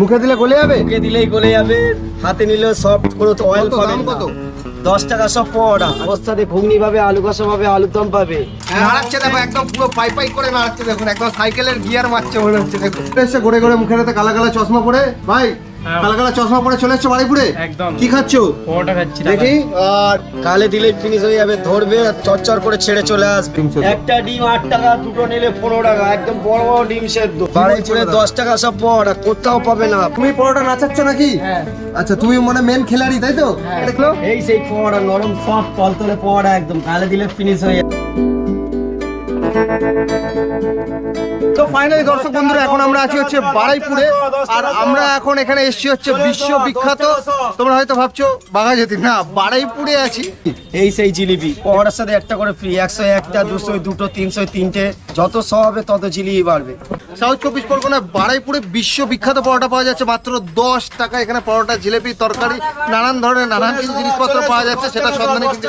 মুখে দিলে গলে যাবে? মুখে দিলেই গলে যাবে। হাতে নিলে সফট করে তো অয়েল দাম কত? দশ টাকা সব পড়া অবস্থাতে ঘুগনি পাবে আলু কষা পাবে আলুর দম পাবে। নাড়াচ্ছে দেখো একদম পুরো পাই পাই করে নাড়াচ্ছে দেখুন একদম সাইকেলের গিয়ার মারছে মনে হচ্ছে দেখো এসে ঘুরে ঘুরে মুখের হাতে কালা কালা চশমা পরে। ভাই কালা কালা চশমা পরে চলে এসছো বাড়িপুরে? একদম। কি খাচ্ছো? পরোটা খাচ্ছি দেখি আর কালে দিলেই ফিনিশ হয়ে যাবে ধরবে আর চরচর করে ছেড়ে চলে আসবে একটা ডিম আট টাকা দুটো নিলে পনেরো টাকা একদম বড় বড় ডিম সেদ্ধ। বাড়াইপুরে দশ টাকা সব কোথাও পাবে না। তুমি পরোটা নাচাচ্ছ নাকি? হ্যাঁ। আচ্ছা তুমি মানে মেন খেলাড়ি তাই তো? এটা খেলো? এই সেই পড়া নরম সব তলতলে পড়া একদম। কালে দিলে ফিনিশ হয়ে যাবে। তো ফাইনালি দর্শক বন্ধুরা এখন আমরা আছি হচ্ছে বারাইপুরে আর আমরা এখন এখানে এসেছি হচ্ছে বিশ্ব বিখ্যাত তোমরা হয়তো ভাবছ বাঘাযতীন না বারাইপুরে আছি। এই সেই জিলিপি। পড়ার সাথে একটা করে ফ্রি একশো একটা দুশো দুটো তিনশো তিনটে যত শ হবে তত জিলিপি বাড়বে। সাউথ চব্বিশ পরগনায় বারাইপুরে বিশ্ব বিখ্যাত পরোটা পাওয়া যাচ্ছে মাত্র দশ টাকা এখানে পরোটা জিলেপি তরকারি নানান ধরনের নানান কিছু জিনিসপত্র পাওয়া যাচ্ছে সেটা সন্ধানে কিন্তু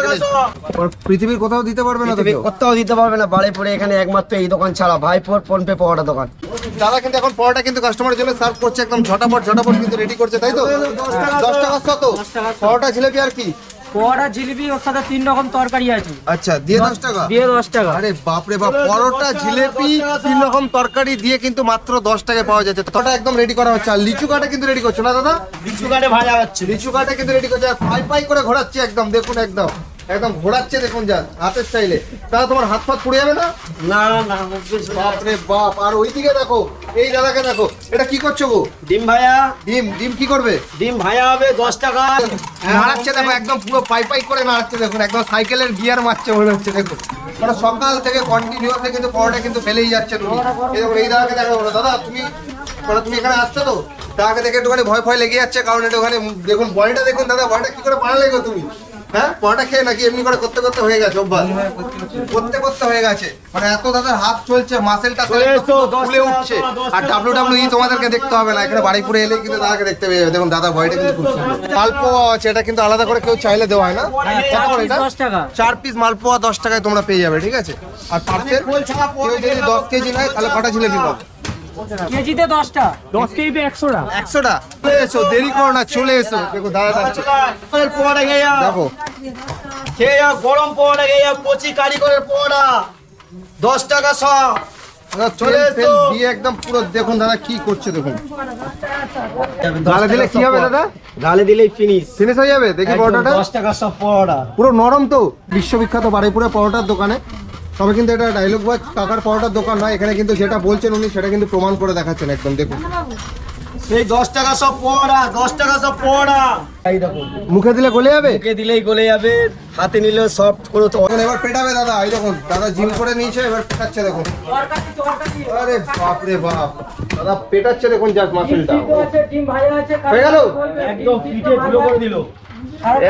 পৃথিবীর কোথাও দিতে পারবে না কোথাও দিতে পারবে না বাড়িপুরে এখানে একমাত্র এই দোকান ছাড়া ভাইপোর ফোন পে পড়া দোকান। দাদা কিন্তু এখন পরোটা কিন্তু কাস্টমারের জন্য সার্ভ করছে একদম ঝটাপট ঝটাপট কিন্তু রেডি করছে তাই তো? দশ টাকা কত পরোটা জিলেপি আর কি? পরোটা জিলিপি ওর সাথে তিন রকম তরকারি আছে। আচ্ছা দিয়ে দশ টাকা? দিয়ে দশ টাকা। আরে বাপরে বাপ পরোটা জিলেপি তিন রকম তরকারি দিয়ে কিন্তু মাত্র দশ টাকায় পাওয়া যাচ্ছে। তোটা একদম রেডি করা হচ্ছে। আর লিচু কাটা কিন্তু রেডি করছ না দাদা? লিচু কাটে ভাজা হচ্ছে। লিচু কাটা কিন্তু রেডি করছে। আর পাই পাই করে ঘোরাচ্ছে একদম দেখুন একদম। একদম ঘোরাচ্ছে দেখুন যা হাতের স্টাইলে তাহলে তোমার হাত ফাত পুড়ে যাবে না? না বাপরে বাপ আর ওইদিকে দেখো এই দাদাকে দেখো এটা কি করছ গো? ডিম ভাজা ডিম ডিম কি করবে? ডিম ভাজা হবে দশ টাকা। নাড়াচ্ছে দেখো একদম পুরো পাই পাই করে নাড়াচ্ছে দেখুন একদম সাইকেলের গিয়ার মারছে মনে হচ্ছে দেখুন। মানে সকাল থেকে কন্টিনিউ কন্টিনিউয়াসলি কিন্তু পরোটা কিন্তু ফেলেই যাচ্ছে তুমি। এই দাদাকে দেখো দাদা তুমি মানে তুমি এখানে আসছো তো? দাদাকে দেখে একটুখানি ভয় ভয় লেগে যাচ্ছে কারণ এটা ওখানে দেখুন বডিটা দেখুন দাদা বডিটা কি করে বানালে গো তুমি? হ্যাঁ পরোটা খেয়ে নাকি এমনি করে করতে করতে হয়ে গেছে অভ্যাস। করতে করতে হয়ে গেছে। মানে এত দাদার হাত চলছে মাসেলটা ফুলে উঠছে। আর টাকা, ডাব্লিউ ডাব্লিউ তোমাদেরকে দেখতে হবে না এখানে বাড়িপুরে এলে কিন্তু দাদাকে দেখতে পেয়ে যাবে। দেখুন দাদা বয়টা কিন্তু খুব সুন্দর। মালপোয়া আছে এটা কিন্তু আলাদা করে কেউ চাইলে দেওয়া হয় না। কত করে এটা? চার পিস মালপোয়া দশ টাকায় তোমরা পেয়ে যাবে ঠিক আছে? আর পার্সেল কেউ যদি দশ কেজি নেয় তাহলে কটা জিলেপি পাবে কেজিতে দশটা। দশ কেজিতে একশোটা। একশোটা? চলে এসো দেরি করো না চলে এসো। দেখো দাদা দেখো। খেয়ে যাও গরম পড়া গিয়ে যাও কচি কারিগরের দশ টাকা সব চলে এসো। দিয়ে একদম পুরো দেখুন দাদা কি করছে দেখুন। গালে দিলে কি হবে দাদা? গালে দিলেই ফিনিশ ফিনিশ হয়ে যাবে? দেখি পরোটাটা। দশ টাকা সব পড়া। পুরো নরম তো। বিশ্ববিখ্যাত বাড়িপুরে পরোটার দোকানে। তবে কিন্তু এটা ডায়লগ বা কাকার পরোটার দোকান নয় এখানে কিন্তু যেটা বলছেন উনি সেটা কিন্তু প্রমাণ করে দেখাচ্ছেন একদম দেখুন। সেই দশ টাকা সব পড়া দশ টাকা সব পড়া। দেখো। মুখে দিলে গলে যাবে? মুখে দিলেই গলে যাবে হাতে নিলেও সফট কোনো তো এখন এবার পেটাবে দাদা এই দেখুন দাদা জিম করে নিয়েছে এবার পেটাচ্ছে দেখুন। আরে বাপ রে বাপ। দাদা পেটাচ্ছে দেখুন জাস্ট মাসেলটা। হয়ে গেল? একদম পিঠে ধুলো করে দিল।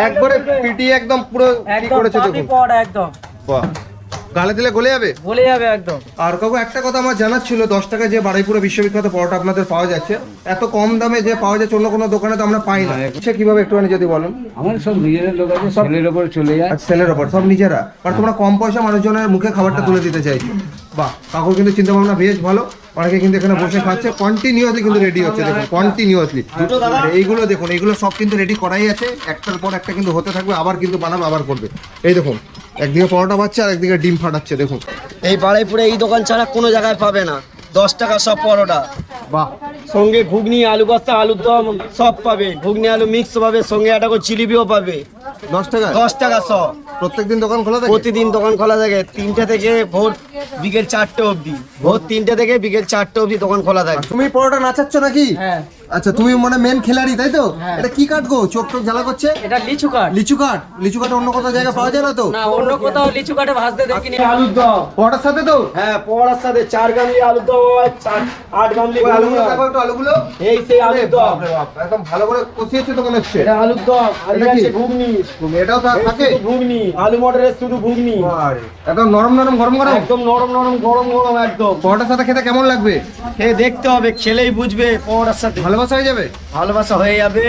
একবারে পিটিয়ে একদম পুরো কি করেছে দেখুন। একদম। বাহ। গালে দিলে গলে যাবে? বলে যাবে একদম। আর কাকু একটা কথা আমার জানার ছিল দশ টাকায় যে বাড়াইপুরে বিশ্ববিখ্যাত পরোটা আপনাদের পাওয়া যাচ্ছে এত কম দামে যে পাওয়া যাচ্ছে অন্য কোনো দোকানে তো আমরা পাই না। সে কীভাবে একটুখানি যদি বলেন? আমার সব নিজেদের লোক আছে সেলের ওপর চলে যায়। সেলের ওপর সব নিজেরা। আর তোমরা কম পয়সা মানুষজনের মুখে খাবারটা তুলে দিতে চাইছো। বাহ কাকুর কিন্তু চিন্তা ভাবনা বেশ ভালো। অনেকে কিন্তু এখানে বসে খাচ্ছে কন্টিনিউয়াসলি কিন্তু রেডি হচ্ছে দেখুন কন্টিনিউয়াসলি এইগুলো দেখুন এইগুলো সব কিন্তু রেডি করাই আছে একটার পর একটা কিন্তু হতে থাকবে আবার কিন্তু বানাবে আবার করবে। এই দেখুন একদিকে পরোটা পাচ্ছে আর একদিকে ডিম ফাটাচ্ছে দেখুন। এই বাড়াইপুরে এই দোকান ছাড়া কোনো জায়গায় পাবে না। দশ টাকা সব পরোটা। বাহ। সঙ্গে ঘুগনি আলু কষা আলুর দম সব পাবে। ঘুগনি আলু মিক্স পাবে সঙ্গে একটা করে জিলিপিও পাবে। দশ টাকা দশ টাকা সব। প্রত্যেকদিন দোকান খোলা থাকে? প্রতিদিন দোকান খোলা থাকে। তিনটে থেকে ভোর বিকেল চারটে অবধি। ভোর তিনটে থেকে বিকেল চারটে অবধি দোকান খোলা থাকে। তুমি পরোটা নাচাচ্ছ নাকি? হ্যাঁ। আচ্ছা তুমি মানে মেন খেলাড়ি তাই তো? হ্যাঁ। এটা কি কাঠ গো? চোখ টোক জ্বালা করছে? এটা লিচু কাঠ লিচু কাঠ লিচু কাঠ অন্য কোথাও জায়গায় পাওয়া যায় না তো? না অন্য কোথাও লিচু কাঠে ভাজতে দেখিনি। আলুর দম। পরোটার সাথে তো? হ্যাঁ পড়ার সাথে চার গামলি আলুর হয়, চার আট গামলি আলুগুলো দেখো। একটু আলুগুলো। এই সেই আলুর দম। একদম ভালো করে কষিয়েছে তো মনে হচ্ছে। এটা আলুর দম আর এটা? আছে ঘুগনি। এটাও তো থাকে? ঘুগনি আলু মটরের শুধু ঘুগনি। আরে, একদম নরম নরম গরম গরম? একদম নরম নরম গরম গরম একদম। পরোটার সাথে খেতে কেমন লাগবে? খেয়ে দেখতে হবে খেলেই বুঝবে পড়ার সাথে। ভালোবাসা হয়ে যাবে? ভালোবাসা হয়ে যাবে।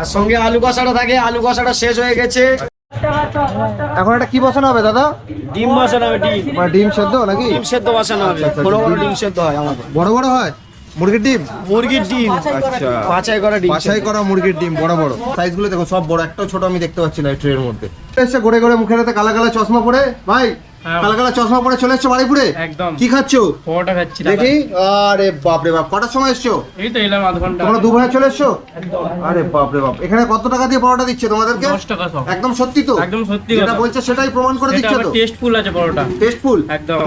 আর সঙ্গে আলু কষাটা থাকে আলু কষাটা শেষ হয়ে গেছে। এখন এটা কি বসানো হবে দাদা? ডিম বসানো হবে ডিম। মানে ডিম সেদ্ধ নাকি? ডিম সেদ্ধ বসানো হবে। বড় বড় ডিম। সেদ্ধ হয় আমাদের। বড় বড় হয়? মুরগির ডিম? মুরগির ডিম। আচ্ছা। বাছাই করা ডিম বাছাই করা মুরগির ডিম বড় বড়। সাইজগুলো দেখো সব বড়। একটাও ছোট আমি দেখতে পাচ্ছি না এই ট্রের মধ্যে। এসে ঘুরে ঘুরে মুখের হাতে কালা কালা চশমা পরে। ভাই কালা কালা চশমা পরে চলে এসছো বাড়িপুরে? একদম। কি খাচ্ছো? পরোটা খাচ্ছি দেখি। আরে বাপ রে বাপ কটার সময় এসছো? এই তো এলাম আধ ঘণ্টা। তোমরা দু ভাইয়া চলে এসছো? আরে বাপ রে বাপ এখানে কত টাকা দিয়ে পরোটা দিচ্ছে তোমাদেরকে? দশ টাকা সব। একদম সত্যি তো? একদম সত্যি যেটা। বলছে সেটাই প্রমাণ করে দিচ্ছে তো? টেস্টফুল আছে পরোটা। টেস্টফুল একদম।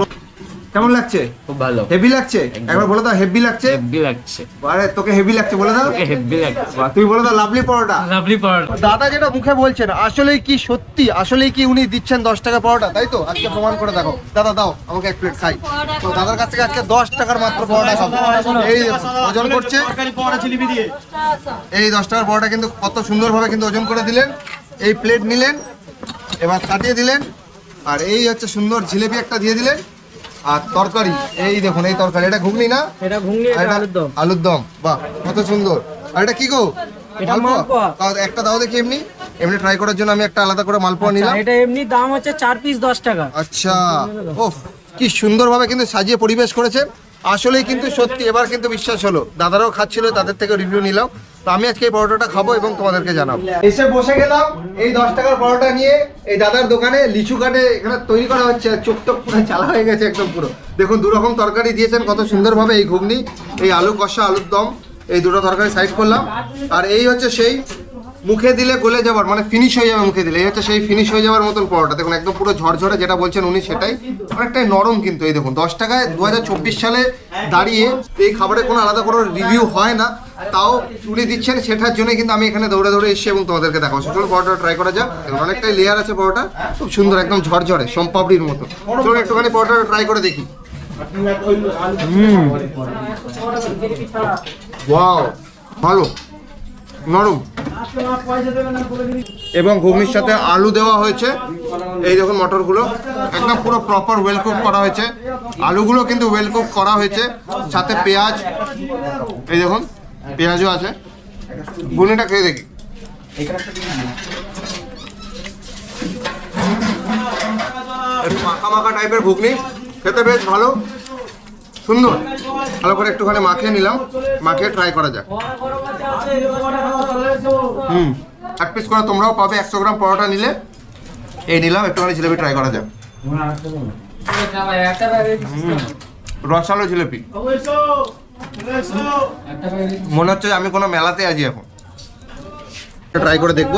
কেমন লাগছে? খুব ভালো। হেভি লাগছে? একবার বলে দাও হেভি লাগছে? হেভি লাগছে। আরে তোকে হেভি লাগছে বলে দাও। হেভি লাগছে। তুই বলে দাও লাভলি পরোটা। লাভলি পরোটা। দাদা যেটা মুখে বলছেন আসলেই কি সত্যি? আসলেই কি উনি দিচ্ছেন দশ টাকা পরোটা? তাই তো? আজকে প্রমাণ করে দেখো। দাদা দাও আমাকে এক প্লেট খাই। তো দাদার কাছ থেকে আজকে দশ টাকার মাত্র পরোটা খাব। এই ওজন করছে। তরকারি পরোটা জিলিপি দিয়ে এই দশ টাকার পরোটা কিন্তু কত সুন্দরভাবে কিন্তু ওজন করে দিলেন। এই প্লেট নিলেন এবার কাটিয়ে দিলেন। আর এই হচ্ছে সুন্দর জিলেপি একটা দিয়ে দিলেন। আর তরকারি এই দেখুন এই তরকারি এটা ঘুগনি না? এটা ঘুগনি এটা আলুর দম। আলুর দম বাহ কত সুন্দর। আর এটা কি গো? এটা মালপোয়া? একটা দাও দেখি এমনি। এমনি ট্রাই করার জন্য আমি একটা আলাদা করে মালপোয়া নিলাম। আচ্ছা, এটা এমনি দাম হচ্ছে চার পিস দশ টাকা। আচ্ছা ওফ কি সুন্দরভাবে কিন্তু সাজিয়ে পরিবেশ করেছেন। আসলেই কিন্তু সত্যি এবার কিন্তু বিশ্বাস হলো। দাদারাও খাচ্ছিল তাদের থেকে রিভিউ নিলাম। আমি আজকে এই পরোটাটা খাব এবং তোমাদেরকে জানাব। এসে বসে গেলাম, এই দশ টাকার পরোটা নিয়ে এই দাদার দোকানে লিচু কাটে এখানে তৈরি করা হচ্ছে চোখ টোক পুরো চালা হয়ে গেছে একদম পুরো। দেখুন দু রকম তরকারি দিয়েছেন, কত সুন্দরভাবে এই ঘুগনি, এই আলু কষা আলুর দম, এই দুটো তরকারি সাইড করলাম। আর এই হচ্ছে সেই মুখে দিলে গলে যাবার মানে ফিনিশ হয়ে যাবে মুখে দিলে। এই হচ্ছে সেই ফিনিশ হয়ে যাওয়ার মতন পরোটা। দেখুন একদম পুরো ঝরঝরে যেটা বলছেন উনি সেটাই। অনেকটাই নরম কিন্তু এই দেখুন দশ টাকায় দু হাজার চব্বিশ সালে দাঁড়িয়ে এই খাবারের কোনো আলাদা কোনো রিভিউ হয় না। তাও উনি দিচ্ছেন সেটার জন্য কিন্তু আমি এখানে দৌড়ে দৌড়ে এসেছি এবং তোমাদেরকে দেখাবো। চলুন পরোটা ট্রাই করা যাক। দেখুন অনেকটাই লেয়ার আছে পরোটা। খুব সুন্দর একদম ঝরঝরে সোমপাপড়ির মতো। চলুন একটুখানি পরোটাটা ট্রাই করে দেখি। ভালো নরম। এবং ঘুগনির সাথে আলু দেওয়া হয়েছে। এই দেখুন মটরগুলো। একদম পুরো প্রপার ওয়েল করা হয়েছে। আলুগুলো কিন্তু ওয়েল করা হয়েছে। সাথে পেঁয়াজ। এই দেখুন, পেঁয়াজও আছে। ঘুগনিটা খেয়ে দেখি। মাখা মাখা টাইপের ঘুগনি। খেতে বেশ ভালো। সুন্দর। ভালো করে একটুখানি মাখিয়ে নিলাম। মাখিয়ে ট্রাই করা যাক। হুম। এক পিস করে তোমরাও পাবে একশো গ্রাম পরোটা নিলে। এই নিলাম একটুখানি জিলেপি ট্রাই করা যাক। রসালো জিলেপি। মনে হচ্ছে আমি কোনো মেলাতে আছি এখন। ট্রাই করে দেখব।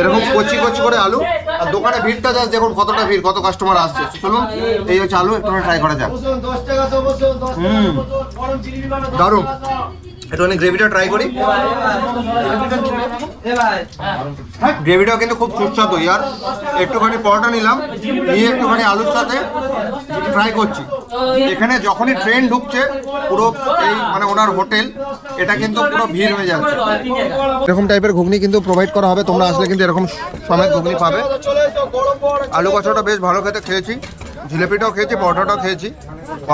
এরকম কচি কচি করে আলু। আর দোকানে ভিড়টা যাচ্ছে দেখুন কতটা ভিড় কত কাস্টমার আসছে। চলুন এই হচ্ছে আলু একটু ট্রাই করা যাক। হুম। দারুণ। একটুখানি গ্রেভিটা ট্রাই করি। গ্রেভিটাও কিন্তু খুব সুস্বাদু ইয়ার। একটুখানি পরোটা নিলাম, নিয়ে একটুখানি আলুর সাথে ট্রাই করছি। এখানে যখনই ট্রেন ঢুকছে, পুরো এই মানে ওনার হোটেল, এটা কিন্তু পুরো ভিড় হয়ে যাচ্ছে। এরকম টাইপের ঘুগনি কিন্তু প্রোভাইড করা হবে, তোমরা আসলে কিন্তু এরকম সমেত ঘুগনি পাবে। আলু কষাটা বেশ ভালো খেতে খেয়েছি, জিলেপিটাও খেয়েছি, পরোটাটাও খেয়েছি।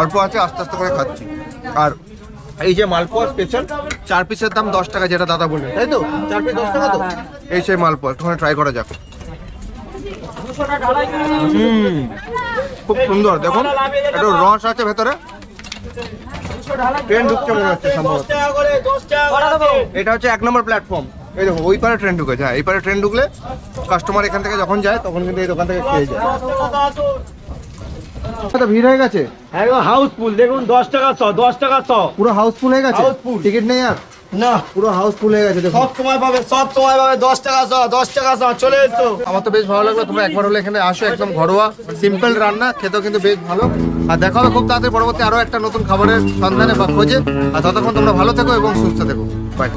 অল্প আছে, আস্তে আস্তে করে খাচ্ছি। আর এই যে মালপোয়া স্পেশাল চার পিসের দাম দশ টাকা যেটা দাদা বললেন তাই তো? চার পিস দশ টাকা তো? এই সেই মালপোয়া একটুখানি ট্রাই করা যাক। হুম, খুব সুন্দর, দেখুন, একটু রস আছে ভেতরে। ট্রেন ঢুকছে মনে হচ্ছে সম্ভবত। এটা হচ্ছে এক নম্বর প্ল্যাটফর্ম এই দেখো ওই পারে ট্রেন ঢুকেছে হ্যাঁ এই পারে ট্রেন ঢুকলে কাস্টমার এখান থেকে যখন যায়, তখন কিন্তু এই দোকান থেকে খেয়ে যায়। ভিড় হয়ে গেছে? একদম হাউসফুল দেখুন দশ টাকা শ দশ টাকা শ। পুরো হাউসফুল হয়ে গেছে। টিকিট নেই আর? না। পুরো হাউসফুল হয়ে গেছে সব সময় পাবে সব সময় পাবে দশ টাকা শ দশ টাকা শ চলে এসো। আমার তো বেশ ভালো লাগল তোমরা একবার হলে এখানে আসো একদম ঘরোয়া সিম্পল রান্না খেতেও কিন্তু বেশ ভালো। আর দেখা হবে খুব তাড়াতাড়ি পরবর্তী আরও একটা নতুন খাবারের সন্ধানে বা খোঁজে। আর ততক্ষণ তোমরা ভালো থেকো এবং সুস্থ থেকো। বাই